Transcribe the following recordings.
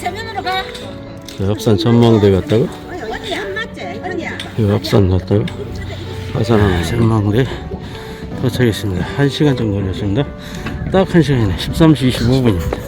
세면으로 가. 저 합산 전망대 갔다가 언니 안 맞지? 언니야. 이 합산 갔다가 하산하는 전망대 도착했습니다. 1시간 정도 걸렸습니다. 딱 1시간이네. 13시 25분입니다.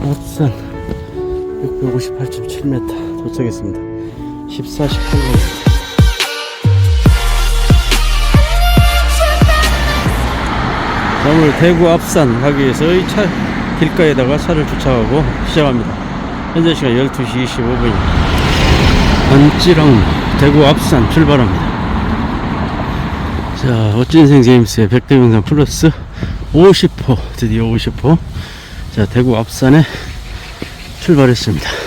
합산 658.7m 도착했습니다. 14, 18분. 자, 오늘 대구 앞산 가기 위해서 이 차, 길가에다가 차를 주차하고 시작합니다. 현재 시간 12시 25분입니다. 안찌랑 대구 앞산 출발합니다. 자, 어찐 생 제임스의 백대명산 플러스 50호, 드디어 50호. 자, 대구 앞산에 출발했습니다.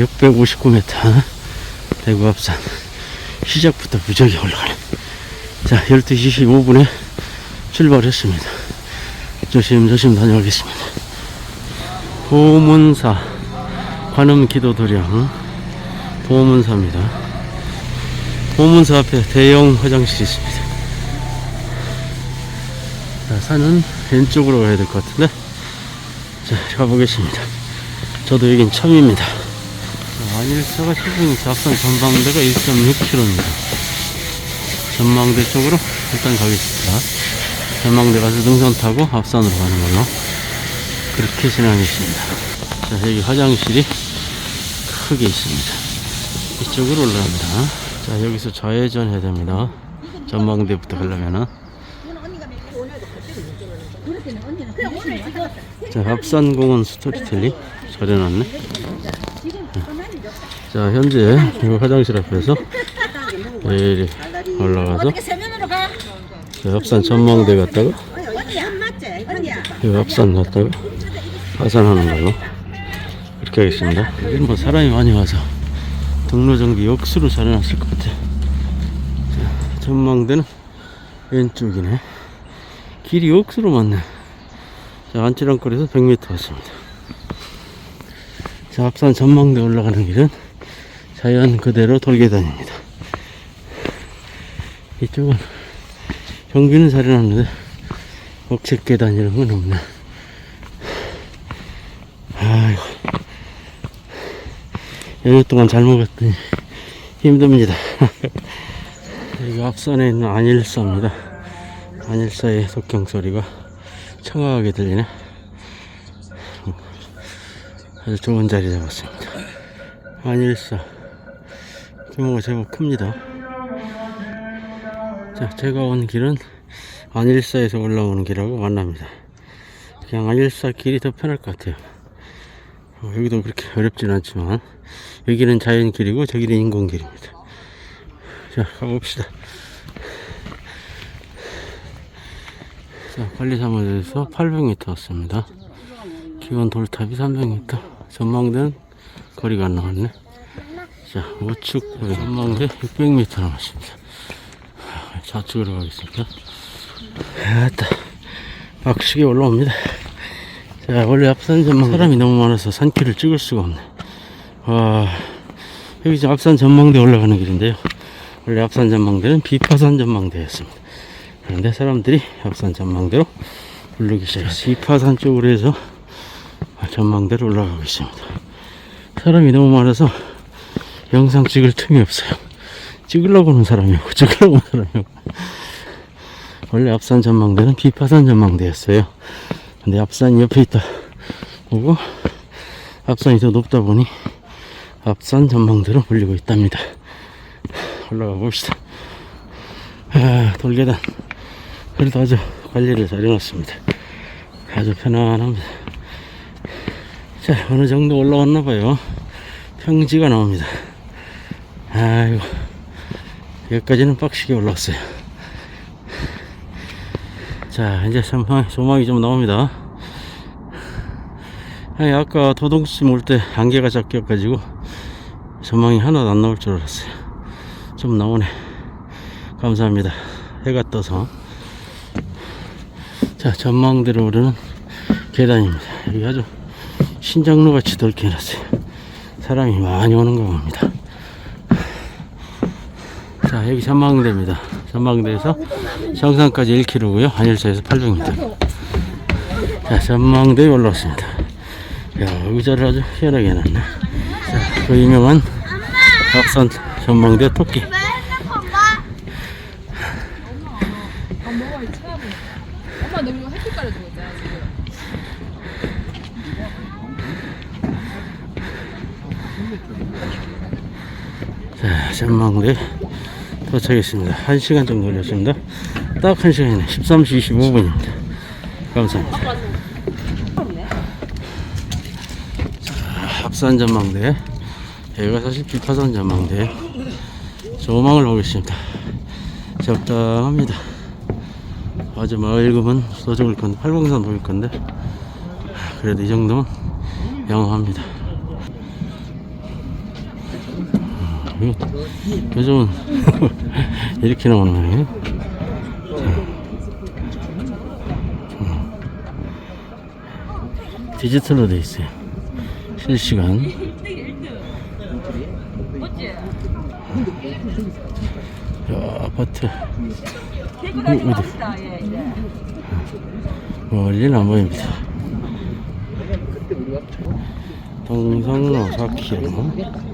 아, 659m. 대구 앞산. 시작부터 무지하게 올라가네. 자, 12시 25분에 출발했습니다. 조심조심 다녀오겠습니다. 보문사 관음 기도도량 보문사입니다. 보문사 앞에 대형 화장실이 있습니다. 자, 산은 왼쪽으로 가야 될 것 같은데 자, 가보겠습니다. 저도 여긴 처음입니다. 자, 안일사가 시중 앞산 전방대가 1.6km입니다. 전망대 쪽으로 일단 가겠습니다. 전망대 가서 능선 타고 앞산으로 가는 걸로 그렇게 진행하겠습니다. 자, 여기 화장실이 크게 있습니다. 이쪽으로 올라갑니다. 자, 여기서 좌회전 해야 됩니다. 전망대부터 가려면은. 자, 앞산공원 스토리텔링 잘 해놨네. 자, 현재 이 화장실 앞에서 내일 올라가서 어떻게 세면으로 가? 자, 앞산 전망대 갔다가. 이 앞산 갔다가 하산하는 걸로 그렇게 하겠습니다. 여기는 뭐 사람이 많이 와서 등로 정비 역수로 잘 해놨을 것 같아요. 자, 전망대는 왼쪽이네. 길이 역수로 많네. 자, 안치랑거리에서 100m 왔습니다. 자, 앞산 전망대 올라가는 길은 자연 그대로 돌계단입니다. 이쪽은 정비는 잘 해놨는데 억측 계단 이런 건 없네. 아이고. 연휴 동안 잘 먹었더니 힘듭니다. 여기 앞산에 있는 안일사입니다. 안일사의 독경 소리가 청아하게 들리네. 아주 좋은 자리 잡았습니다. 안일사. 규모가 제법 큽니다. 자, 제가 온 길은 안일사에서 올라오는 길하고 만납니다. 그냥 안일사 길이 더 편할 것 같아요. 어, 여기도 그렇게 어렵진 않지만 여기는 자연 길이고 저기는 인공 길입니다. 자, 가봅시다. 자, 관리사무소에서 800m 왔습니다. 기본 돌탑이 300m. 전망대는 거리가 안 나왔네. 자, 우측 전망대 600m 남았습니다. 좌측으로 가겠습니다. 아따, 박식이 올라옵니다. 자, 원래 앞산 전망 사람이 너무 많아서 산길을 찍을 수가 없네. 와, 여기 지금 앞산 전망대 올라가는 길인데요. 원래 앞산 전망대는 비파산 전망대였습니다. 그런데 사람들이 앞산 전망대로 부르기 시작했어요. 비파산 쪽으로 해서 전망대로 올라가고 있습니다. 사람이 너무 많아서 영상 찍을 틈이 없어요. 찍으려고 오는 사람이 없고, 찍으려고 오는 사람이 없고. 원래 앞산 전망대는 비파산 전망대였어요. 근데 앞산이 옆에 있다 보고 앞산이 더 높다 보니 앞산 전망대로 불리고 있답니다. 올라가 봅시다. 아, 돌계단. 그래도 아주 관리를 잘 해놨습니다. 아주 편안합니다. 자, 어느 정도 올라왔나 봐요. 평지가 나옵니다. 아이고, 여기까지는 빡시게 올라왔어요. 자, 이제 조망, 조망이 좀 나옵니다. 아니, 아까 도동쯤 올 때 안개가 잡혀가지고 조망이 하나도 안 나올 줄 알았어요. 좀 나오네. 감사합니다. 해가 떠서. 자, 전망대로 오르는 계단입니다. 여기 아주 신장로 같이 넓게 해놨어요. 사람이 많이 오는 거 봅니다. 자, 여기 전망대입니다. 전망대에서 정상까지 1km고요. 안일사에서 800m. 자, 전망대에 올라왔습니다. 야, 의자를 아주 희한하게 해놨네. 자, 그 유명한 박산 전망대 토끼. 자, 전망대 도착했습니다. 1시간 정도 걸렸습니다. 딱 1시간이네. 13시 25분입니다. 감사합니다. 자, 합산 전망대. 여기가 사실 비파산 전망대. 조망을 보겠습니다. 적당합니다. 아주 더 좋을 건데, 팔봉산 보일 건데, 그래도 이 정도면 양호합니다. 요즘은 이렇게 나오는 거예요. 디지털로 돼 있어요. 실시간. 야, 아파트. 어, 어디? 멀리는 안 보입니다. 동성로 4km.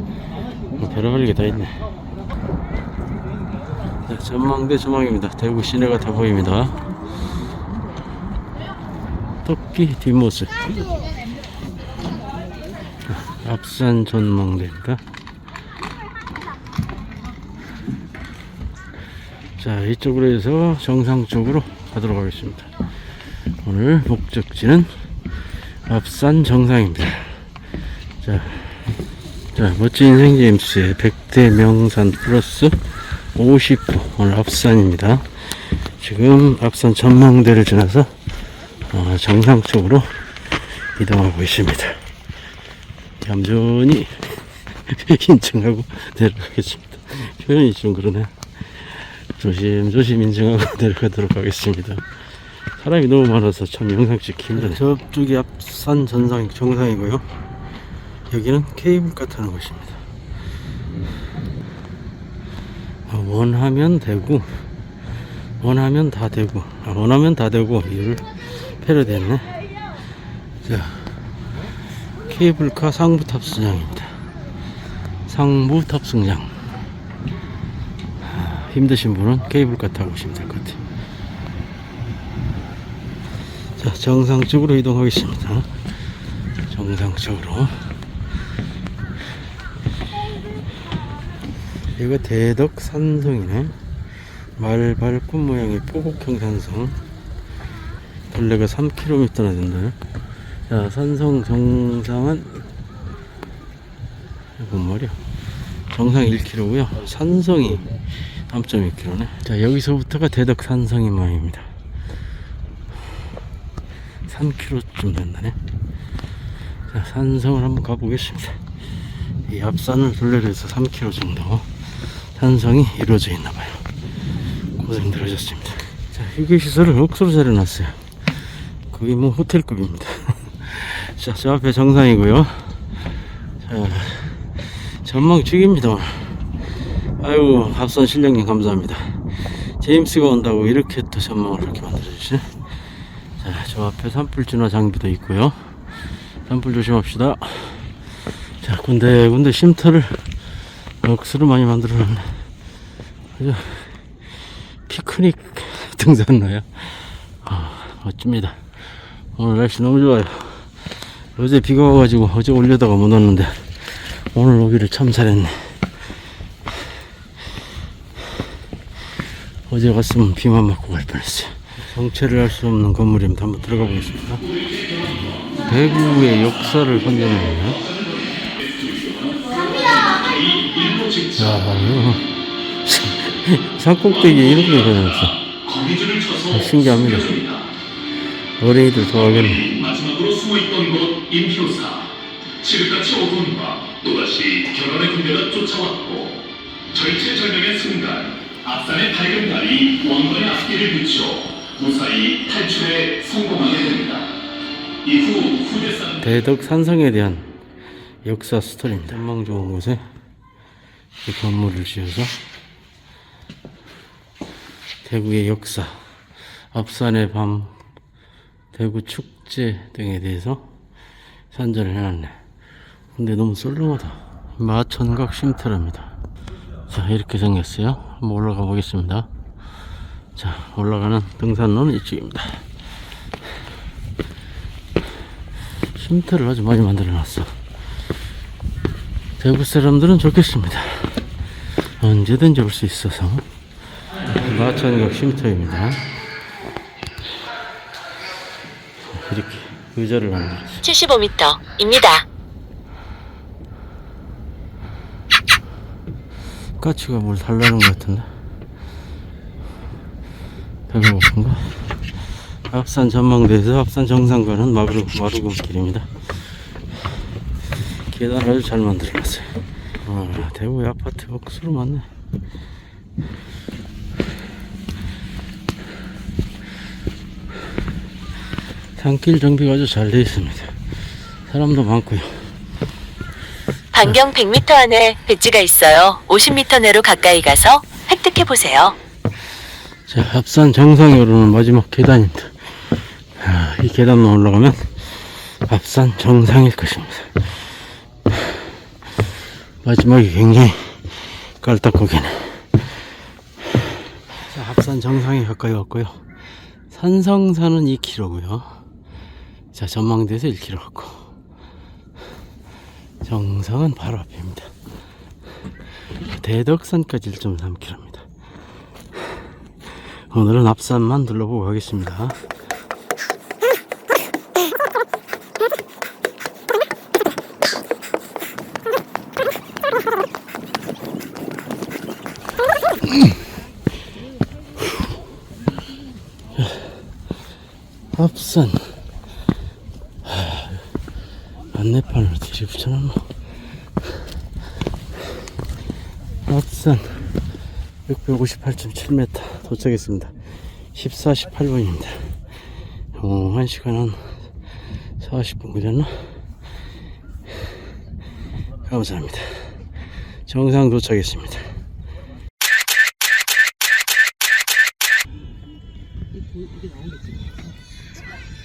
뭐 별의별 게 다 있네. 자, 전망대 전망입니다. 대구 시내가 다 보입니다. 토끼 뒷모습. 앞산 전망대입니다. 자, 이쪽으로 해서 정상 쪽으로 가도록 하겠습니다. 오늘 목적지는 앞산 정상입니다. 자, 자, 멋진 인생 제임스의 100대 명산 플러스 50호 오늘 앞산입니다. 지금 앞산 전망대를 지나서 어, 정상 쪽으로 이동하고 있습니다. 얌전히 인증하고 내려가겠습니다. 표현이 좀 그러네. 조심조심 인증하고 내려가도록 하겠습니다. 사람이 너무 많아서 참 영상 찍기 힘드네. 저쪽이 앞산 전상 정상이고요. 여기는 케이블카 타는 곳입니다. 아, 원하면 되고, 원하면 다 되고, 아, 원하면 다 되고, 이를 패러디했네. 자, 케이블카 상부 탑승장입니다. 상부 탑승장. 아, 힘드신 분은 케이블카 타고 오시면 될 것 같아요. 자, 정상 쪽으로 이동하겠습니다. 정상 쪽으로. 이거 대덕 산성이네. 말발굽 모양의 포곡형 산성. 둘레가 3km나 된다. 자, 산성 정상은 뭔 말이야? 정상 1km고요. 산성이 3.2km네. 자, 여기서부터가 대덕 산성이 모양입니다. 3km쯤 된다네. 자, 산성을 한번 가보겠습니다. 이 앞산을 해서 3km 정도 산성이 이루어져 있나 봐요. 고생들 하셨습니다. 자, 휴게 시설을 억수로 차려놨어요. 거의 뭐 호텔급입니다. 자, 저 앞에 정상이고요. 자, 전망 죽입니다. 아이고, 앞선 실령님 감사합니다. 제임스가 온다고 이렇게 또 전망을 이렇게 만들어주시네. 자, 저 앞에 산불 진화 장비도 있고요. 산불 조심합시다. 자, 군데 군데 쉼터를 억수로 많이 만들어놨네. 그죠? 피크닉 등산로야. 아, 멋집니다. 오늘 날씨 너무 좋아요. 어제 비가 와가지고 어제 올려다가 못 왔는데 오늘 오기를 참 잘했네. 어제 갔으면 비만 맞고 갈 뻔했어요. 정체를 알 수 없는 건물입니다. 한번 들어가 보겠습니다. 대구의 역사를 건져내네요. 야, 이거 산꼭대기에 이렇게 그려놨어. 아, 신기합니다. 어린이들 좋아하겠네. 마지막으로 숨어있던 곳 임효사 지금같이 어두운 밤 또다시 결혼의 군대가 쫓아왔고 절체절명의 순간 앞산의 밝은 달이 원건의 앞길을 비추어 무사히 탈출에 성공하게 됩니다 이후 후대산 대덕 산성에 대한 역사 스토리입니다. 전망 좋은 곳에 이 건물을 지어서 대구의 역사, 앞산의 밤, 대구 축제 등에 대해서 산전을 해놨네. 근데 너무 썰렁하다. 마천각 쉼터랍니다. 자, 이렇게 생겼어요. 한번 올라가 보겠습니다. 자, 올라가는 등산로는 이쪽입니다. 쉼터를 아주 많이 만들어 놨어. 대구 사람들은 좋겠습니다. 언제든지 올 수 있어서. 마천각 쉼터입니다. 이렇게 의자를 만들었어. 75m입니다. 까치가 뭘 달라는 것 같은데. 배가 고픈가? 앞산 전망대에서 앞산 정상가는 마루, 마루금 길입니다. 계단을 아주 잘 만들어놨어요. 아, 대구의 아파트가 억수로 많네. 산길 정비가 아주 잘 되어 있습니다. 사람도 많고요. 반경 100m 안에 배지가 있어요. 50m 내로 가까이 가서 획득해 보세요. 자, 합산 정상에 오르는 마지막 계단입니다. 아, 이 계단만 올라가면 합산 정상일 것입니다. 마지막이 굉장히 깔딱하게네. 자, 합산 정상에 가까이 왔고요. 산성산은 2km고요. 자, 전망대에서 1km 갔고 정상은 바로 앞입니다. 대덕산까지 1.3km입니다. 오늘은 앞산만 둘러보고 가겠습니다. 하, 안내판을 뒤에 붙여놨노 앞산 658.7m 도착했습니다. 14, 18분입니다. 어, 1시간 한 40분 걸렸나? 감사합니다. 정상 도착했습니다.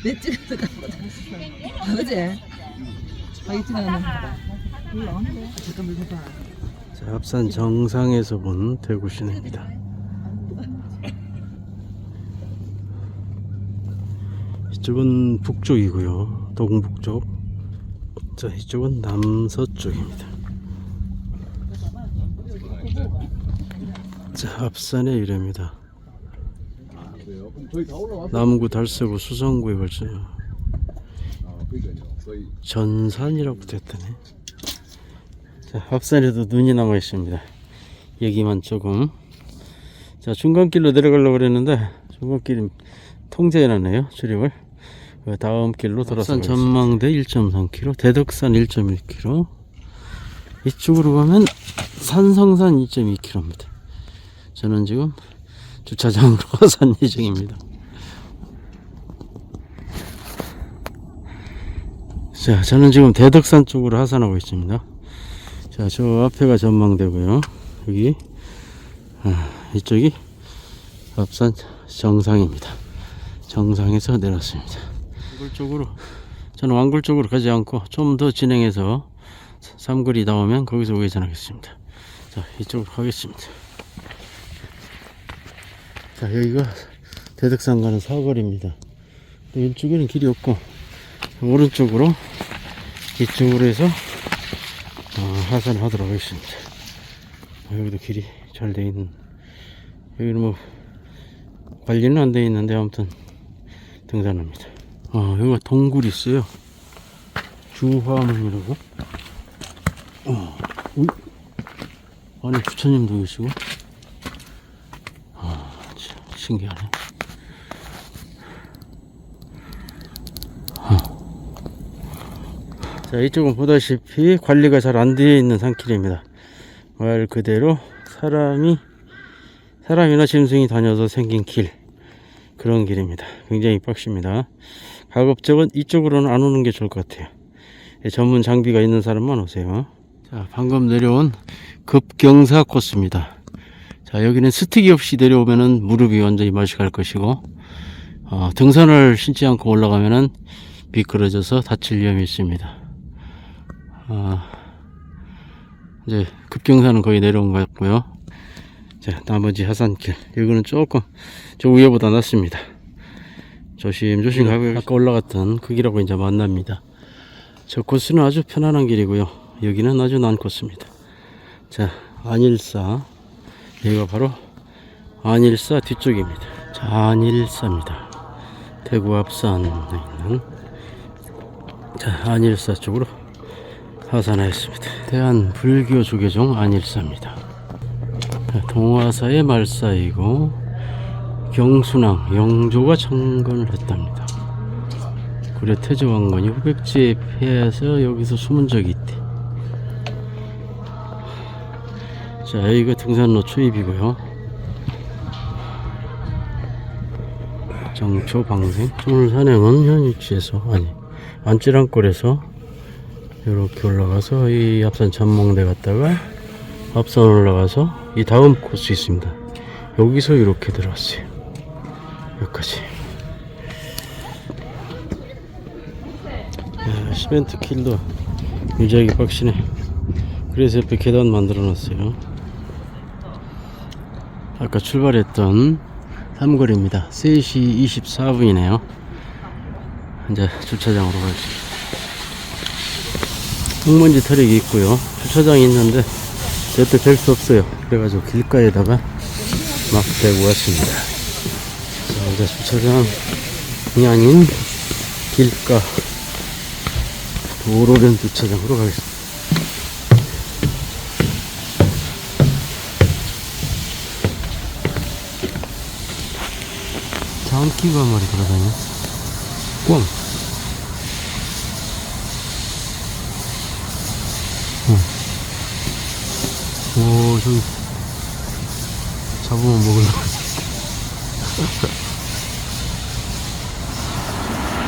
내 찍어서. 아, 그지? 자기 찍어놓는 거다. 잠깐만 봐봐. 자, 앞산 정상에서 본 대구 시내입니다. 이쪽은 북쪽이고요. 동북쪽. 자, 이쪽은 남서쪽입니다. 자, 앞산의 유래입니다. 남구, 달서구, 수성구에 걸쳐 전산이라고 됐다네. 자, 앞산에도 눈이 남아 있습니다. 여기만 조금. 자, 중간길로 내려가려고 그랬는데, 중간길이 통제해놨네요, 출입을. 그 다음 길로 돌아서. 앞산 전망대 1.3km, 대덕산 1.1km. 이쪽으로 가면 산성산 2.2km입니다. 저는 지금 주차장으로 가산 예정입니다. 자, 저는 지금 대덕산 쪽으로 하산하고 있습니다. 자, 저 앞에가 전망대고요. 여기 아, 이쪽이 앞산 정상입니다. 정상에서 내렸습니다. 왕굴 쪽으로 저는 왕굴 쪽으로 가지 않고 좀 더 진행해서 삼거리 나오면 거기서 우회전하겠습니다. 자, 이쪽으로 가겠습니다. 자, 여기가 대덕산 가는 사거리입니다. 이쪽에는 길이 없고 오른쪽으로 이쪽으로 해서 어, 하산하도록 하겠습니다. 아, 여기도 길이 잘돼 있는 여기는 뭐 관리는 안돼 있는데 아무튼 등산합니다. 아 여기가 동굴이 있어요. 주화문이라고. 어, 우 안에 부처님도 계시고. 신기하네. 자, 이쪽은 보다시피 관리가 잘 안 되어 있는 산길입니다. 말 그대로 사람이, 사람이나 짐승이 다녀서 생긴 길. 그런 길입니다. 굉장히 빡십니다. 가급적은 이쪽으로는 안 오는 게 좋을 것 같아요. 예, 전문 장비가 있는 사람만 오세요. 자, 방금 내려온 급경사 코스입니다. 자, 여기는 스틱이 없이 내려오면은 무릎이 완전히 맛이 갈 것이고, 어, 등산을 신지 않고 올라가면은 미끄러져서 다칠 위험이 있습니다. 아, 이제 급경사는 거의 내려온 것 같고요. 자, 나머지 하산길. 여기는 조금 저 위에보다 낫습니다. 조심조심 가고 아까 올라갔던 그 길하고 이제 만납니다. 저 코스는 아주 편안한 길이고요. 여기는 아주 난 코스입니다. 자, 안일사. 여기가 바로 안일사 뒤쪽입니다. 자, 안일사입니다. 대구 앞산에 있는 자, 안일사 쪽으로 하산하였습니다. 대한 불교 조계종 안일사입니다. 자, 동화사의 말사이고 경순왕 영조가 창건을 했답니다. 고려 태조 왕건이 후백제에 패해서 여기서 숨은 적이 자, 여기가 등산로 초입이고요. 정초 방생. 오늘 산행은 현 위치에서 아니 안찌랑골에서 이렇게 올라가서 이 앞산 전망대 갔다가 앞산 올라가서 이 다음 코스 있습니다. 여기서 이렇게 들어왔어요. 여기까지. 야, 시멘트 킬도 유지하기 빡시네. 그래서 옆에 계단 만들어 놨어요. 아까 출발했던 삼거리입니다. 3시 24분이네요. 이제 주차장으로 가겠습니다. 흙먼지 털이 있고요. 주차장이 있는데 옆에 될수 없어요. 그래가지고 길가에다가 막 대고 왔습니다. 자, 이제 주차장이 아닌 길가 도로변 주차장으로 가겠습니다. 장기가 한 마리 돌아다녀. 꽝. 오, 저기 잡으면 먹으려고.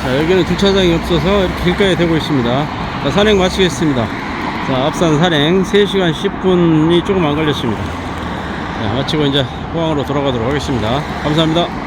자, 여기는 주차장이 없어서 이렇게 길가에 대고 있습니다. 자, 산행 마치겠습니다. 자, 앞산 산행 3시간 10분이 조금 안 걸렸습니다. 자, 마치고 이제 포항으로 돌아가도록 하겠습니다. 감사합니다.